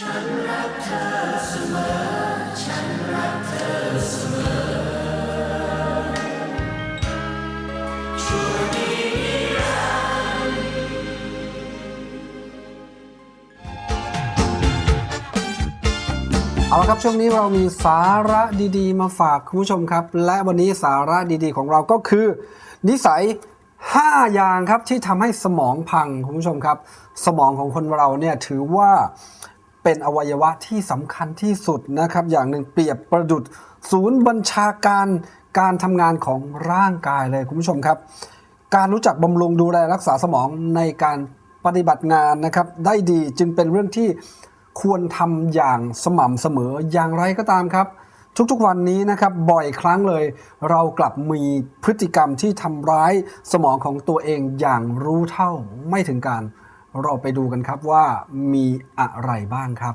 เอาละครับช่วงนี้เรามีสาระดีๆ มาฝากคุณผู้ชมครับ และวันนี้สาระดีๆ ของเราก็คือ นิสัย5 อย่างครับที่ทำให้สมองพังคุณผู้ชมครับ สมองของคนเราเนี่ยถือว่า เป็นอวัยวะที่สำคัญที่สุดนะครับ อย่างหนึ่งเปรียบประดุดศูนย์บัญชาการการทำงานของร่างกายเลยคุณผู้ชมครับ การรู้จักบำรุงดูแลรักษาสมองในการปฏิบัติงานนะครับ ได้ดีจึงเป็นเรื่องที่ควรทำอย่างสม่ำเสมออย่างไรก็ตามครับ ทุกๆวันนี้นะครับบ่อยครั้งเลย เรากลับมีพฤติกรรมที่ทำร้ายสมองของตัวเองอย่างรู้เท่าไม่ถึงการ เราไปดูกันครับว่ามีอะไรบ้างครับ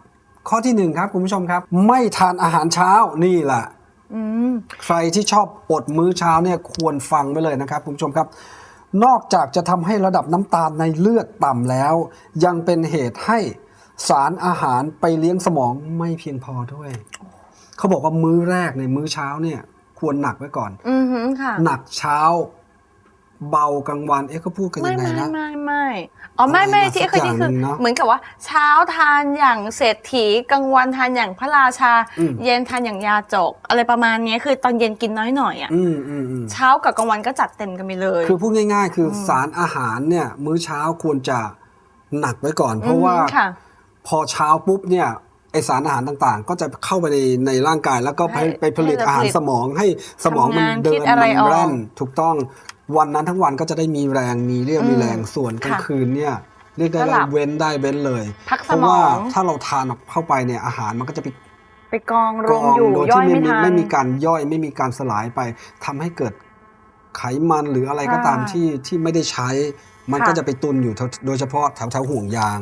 ข้อที่หนึ่งครับคุณผู้ชมครับ ไม่ทานอาหารเช้านี่แหละอืมใครที่ชอบอดมื้อเช้าเนี่ยควรฟังไว้เลยนะครับคุณผู้ชมครับ นอกจากจะทำให้ระดับน้ำตาลในเลือดต่ำแล้ว ยังเป็นเหตุให้สารอาหารไปเลี้ยงสมองไม่เพียงพอด้วย เขาบอกว่ามื้อแรกในยมื้อเช้าเนี่ย ควรหนักไว้ก่อนอือหือค่ะหนักเช้า เบากลางวันเอ๊ะเขาพูดกันไม่ยังไงไม่นะไม่ไม่อ๋อไม่ไม่อะไรนะที่เคยที่สักอย่างคือหนึ่งเนอะเหมือนกับว่า เช้าทานอย่างเศรษฐีกลางวันทานอย่างพระราชาอืมเย็นทานอย่างยาจก อะไรประมาณนี้คือตอนเย็นกินน้อยหน่อยอะอืมอืมอืมเช้ากับกลางวันก็จัดเต็มกันไปเลย คือพูดง่ายๆ คืออสารอาหารเนี่ย มื้อเช้าควรจะหนักไว้ก่อน เพราะว่าอือหือค่ะพอเช้าปุ๊บเนี่ยไอสารอาหารต่างๆ ก็จะเข้าไปในในร่างกายแล้วก็ไปให้ไปผลิตให้เราอาหารผลิตสมองให้สมองมันทำงานเดิคินดอะไรมันออกแร่นถูกต้อง วันนั้นทั้งวันก็จะได้มีแรงมีเรี่ยวอืมมีแรงส่วนกลางค่ะคืนเนี่ยเรียกได้ก็หลัว่าบเว้นได้เว้นเลยพักเพสราะมว่าองถ้าเราทานเข้าไปเนี่ยอาหารมันก็จะไปไปกองรกวอมงอยู่โดยย่ที่อยไม่ไม่มีทันไม่มีการย่อยไม่มีการสลายไปทำให้เกิดไขมันหรืออะไรก็ตามค่ะที่ที่ไม่ได้ใช้ มันค่ะก็จะไปตุนอยู่แถวโดยเฉพาะแถวแถวห่วงยาง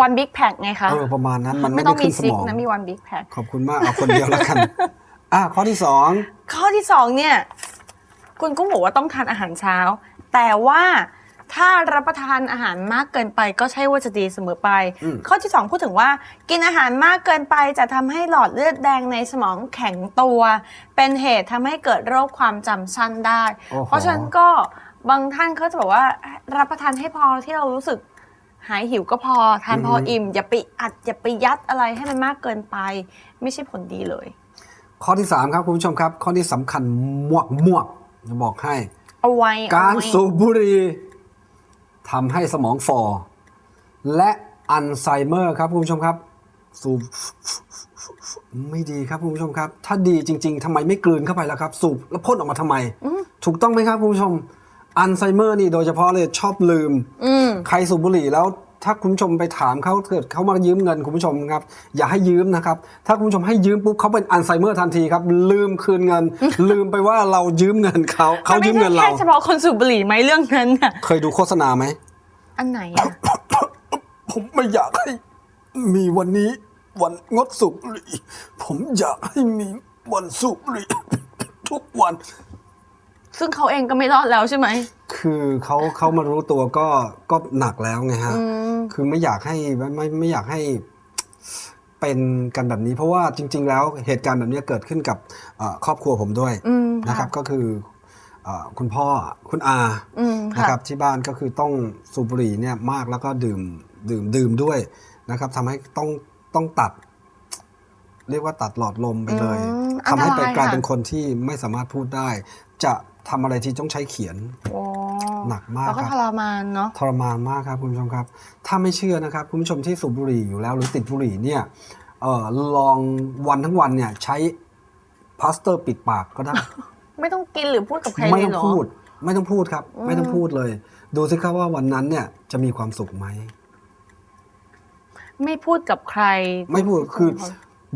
วันบิ๊กแพคไงคะเออประมาณนั้นมันไม่ไม่ต้ได้องมีขึ้นสซิมกองนะมีวันบิ๊กแพคขอบคุณมากเอาคนเดียวแล้วกัน อะข้อที่สองข้อที่สองเนี่ย คุณกุ้งบอกว่าต้องทานอาหารเช้า แต่ว่าถ้ารับประทานอาหารมากเกินไปก็ใช่ว่าจะดีเสมอไป อืม ข้อที่สองพูดถึงว่า กินอาหารมากเกินไปจะทำให้หลอดเลือดแดงในสมองแข็งตัว เป็นเหตุทำให้เกิดโรคความจำสั้นได้ โอ้โห เพราะฉะนั้นก็บางท่านเขาจะบอกว่ารับประทานให้พอที่เรารู้สึกหายหิวก็พอทานพออิ่ม อย่าไปอัดอย่าไปยัดอะไรให้มันมากเกินไป ไม่ใช่ผลดีเลย ข้อที่สามครับ คุณผู้ชมครับ ข้อที่สำคัญมวกมวก จะบอกให้ เอาไว้การเอไว้สูบบุหรี่ทำให้สมองฟอและอัลไซเมอร์ครับคุณผู้ชมครับ สูบไม่ดีครับคุณผู้ชมครับ ถ้าดีจริง ๆทำไมไม่กลืนเข้าไปแล้วครับ สูบแล้วพ่นออกมาทำไม ถูกต้องไหมครับคุณผู้ชมอัลไซเมอร์นี่โดยเฉพาะเลยชอบลืม อืม ใครสูบบุหรี่แล้ว ถ้าคุณผู้ชมไปถามเขาเกิดเขามายืมเงินคุณผู้ชมครับ อย่าให้ยืมนะครับ ถ้าคุณผู้ชมให้ยืมปุ๊บเขาเป็นอัลไซเมอร์ทันทีครับ ลืมคืนเงิน ลืมไปว่าเรายืมเงินเขาเขายืมเงินไม่เราใช่แค่เฉพาะคนสูบบุหรี่ไหมเรื่องนั้นน่ะเคยดูโฆษณาไหมอันไหนอะผมไม่อยากให้มีวันนี้วันงดสูบบุหรี่ผมอยากให้มีวันสูบบุหรี่ทุกวัน ซึ่งเขาเองก็ไม่รอดแล้วใช่ไหม คือเขาเขามารู้ตัวก็ก็หนักแล้วไงฮะอืมคือไม่อยากให้ไม่ไม่ไม่อยากให้เป็นกันแบบนี้ เพราะว่าจริง ๆ แล้วเหตุการณ์แบบนี้เกิดขึ้นกับเอ่อครอบครัวผมด้วยอืมนะครับ ก็คือเอ่อคุณพ่อคุณอาอืมนะค่ะครับที่บ้านก็คือต้องสูบบุหรี่เนี่ยมากแล้วก็ดื่มดื่มดื่มด้วยนะครับทำให้ต้องต้องตัด เรียกว่าตัดหลอดลมไปเลยอืมทำให้ไปอันตรายกลายค่ะเป็นคนที่ไม่สามารถพูดได้ จะทำอะไรที่ต้องใช้เขียนโอ้ หนักมากแล้วก็ครับทรมานเนาะทรมานมากครับคุณผู้ชมครับ ถ้าไม่เชื่อนะครับคุณผู้ชมที่สูบบุหรี่อยู่แล้ว หรือติดบุหรี่เนี่ยเออลองวันทั้งวันเนี่ยใช้พลาสเตอร์ปิดปากก็ได้ ไม่ต้องกินหรือพูดกับใครไม่เลยต้องเหรอพูด ไม่ต้องพูดครับอืมไม่ต้องพูดเลย ดูสิครับว่าวันนั้นเนี่ยจะมีความสุขไหมไม่พูดกับใคร ไม่พูดคือ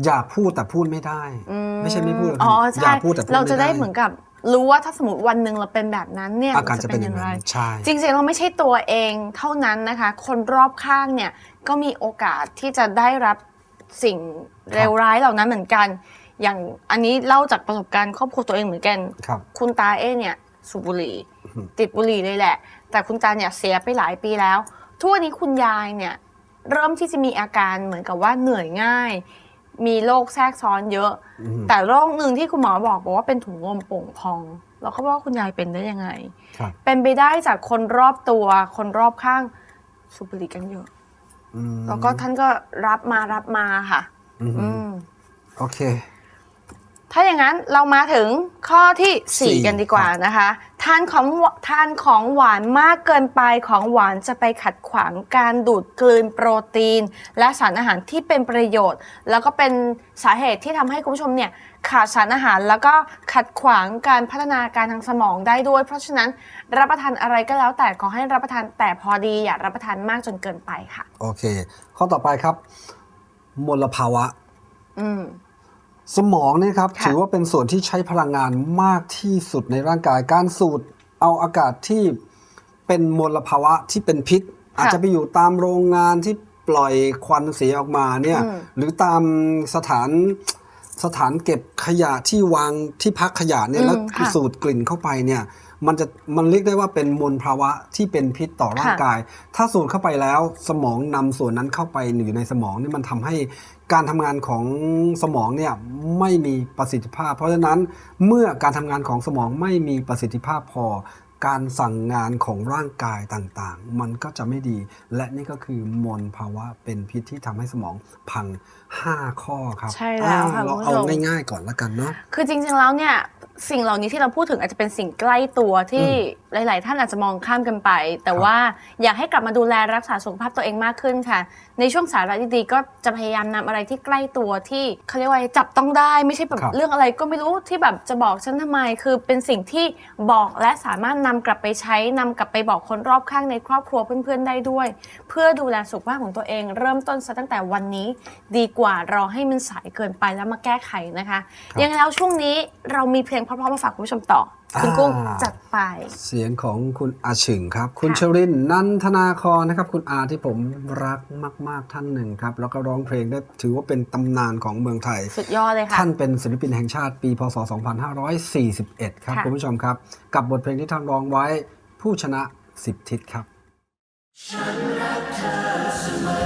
อยากพูดแต่พูดไม่ได้อืไม่ใช่ไม่พูดหรอกอ๋ออใช่ยากพูดแต่พูดเราจะไม่ได้ได้เหมือนกับ รู้ว่าถ้าสมมติวันหนึ่งเราเป็นแบบนั้นเนี่ยอาการจะจะเป็เป็นนออย่าย่างงไรนั้นใช่จริงๆเราไม่ใช่ตัวเองเท่านั้นนะคะ คนรอบข้างเนี่ยก็มีโอกาสที่จะได้รับสิ่งเลวร้ายเหล่านั้นเหมือนกัน อย่างอันนี้เล่าจากประสบการณ์ครอบครัวตัวเองเหมือนกันครับคุณตาเอ้เนี่ยสูบบุหรี่อืมติดบุหรี่เลยแหละ แต่คุณตาเนี่ยเสียไปหลายปีแล้ว ทุกวันนี้คุณยายเนี่ยเริ่มที่จะมีอาการเหมือนกับว่าเหนื่อยง่าย มีโรคแทรกซ้อนเยอะอืมแต่โรคหนึ่งที่คุณหมอบอกบอกว่าเป็นถุงลมโป่งพอง แล้วก็ว่าคุณยายเป็นได้ยังไงครับเป็นไปได้จากคนรอบตัว คนรอบข้างสูบบุหรี่กันเยอะอืมแล้วก็ท่านก็รับมารับมาค่ะอืมอืมโอเค ถ้าอย่างนั้นเรามาถึงข้อที่สี่4กันดีกว่านะคะ ทานของหวทานของหวานมากเกินไปของหวานจะไปขัดขวางการดูดกลืนโปรตีน และสารอาหารที่เป็นประโยชน์ แล้วก็เป็นสาเหตุที่ทำให้คุณผู้ชมเนี่ยขาดสารอาหารแล้วก็ขัดขวางการพัฒนาการทางสมองได้ด้วย เพราะฉะนั้นรับประทานอะไรก็แล้วแต่ขอให้รับประทานแต่พอดีอย่ารับประทานมากจนเกินไปค่ะ โอเค ข้อต่อไปครับ มลภาวะ อืม สมองเนี่ยครับค่ะถือว่าเป็นส่วนที่ใช้พลังงานมากที่สุดในร่างกายการสูดเอาอากาศที่เป็นมลภาวะที่เป็นพิษ อาจจะไปอยู่ตามโรงงานที่ปล่อยควันเสียออกมาเนี่ยอืม หรือตามสถานสถานเก็บขยะที่วางที่พักขยะเนี่ยแล้วอืมค่ะ สูดกลิ่นเข้าไปเนี่ย มันจะมันเรียกได้ว่าเป็นมลภาวะที่เป็นพิษต่อร่างค่ะกาย ถ้าสูดเข้าไปแล้วสมองนำส่วนนั้นเข้าไปอยู่ในสมองนี่มันทำให้การทำงานของสมองเนี่ยไม่มีประสิทธิภาพ เพราะฉะนั้นเมื่อการทำงานของสมองไม่มีประสิทธิภาพพอ การสั่งงานของร่างกายต่างๆ มันก็จะไม่ดี และนี่ก็คือมลภาวะเป็นพิษที่ทำให้สมองพัง 5 ข้อครับใช่แล้วค่ะอ่าเราคุณผู้เอาชมง่ายๆก่อนแล้วกันเนาะ คือจริงๆ แล้วเนี่ยสิ่งเหล่านี้ที่เราพูดถึงอาจจะเป็นสิ่งใกล้ตัวที่หลาย ๆ ท่านอาจจะมองข้ามกันไป แต่ครับว่าอยากให้กลับมาดูแลรักษาสุขภาพตัวเองมากขึ้นค่ะ ในช่วงสาระดีๆก็จะพยายามนำอะไรที่ใกล้ตัวที่เขาเรียกว่าจับต้องได้ไม่ใช่แบบครับ เรื่องอะไรก็ไม่รู้ที่แบบจะบอกฉันทำไม คือเป็นสิ่งที่บอกและสามารถนำกลับไปใช้นำกลับไปบอกคนรอบข้างในครอบครัวเพื่อนๆได้ด้วย เพื่อดูแลสุขภาพของตัวเอง เริ่มต้นซะตั้งแต่วันนี้ ดีกว่ารอให้มันสายเกินไปแล้วมาแก้ไขนะคะครับยังไงแล้วช่วงนี้เรามีเพลงเพราะๆมาฝากคุณผู้ชมต่อ คุณกุ้งอ่าจัดไป เสียงของคุณอาฉึงครับ คุณค่ะ ชรินทร์นันทนาคอนนะครับ คุณอาที่ผมรักมาก ๆ ท่านหนึ่งครับ แล้วก็ร้องเพลงได้ถือว่าเป็นตำนานของเมืองไทย สุดยอดเลยค่ะ ท่านเป็นศิลปินแห่งชาติปี พศ 2541 ครับค่ะ คุณผู้ชมครับ กับบทเพลงที่ท่านร้องไว้ผู้ชนะ 10 ทิศครับ ฉันรักเธอเสมอ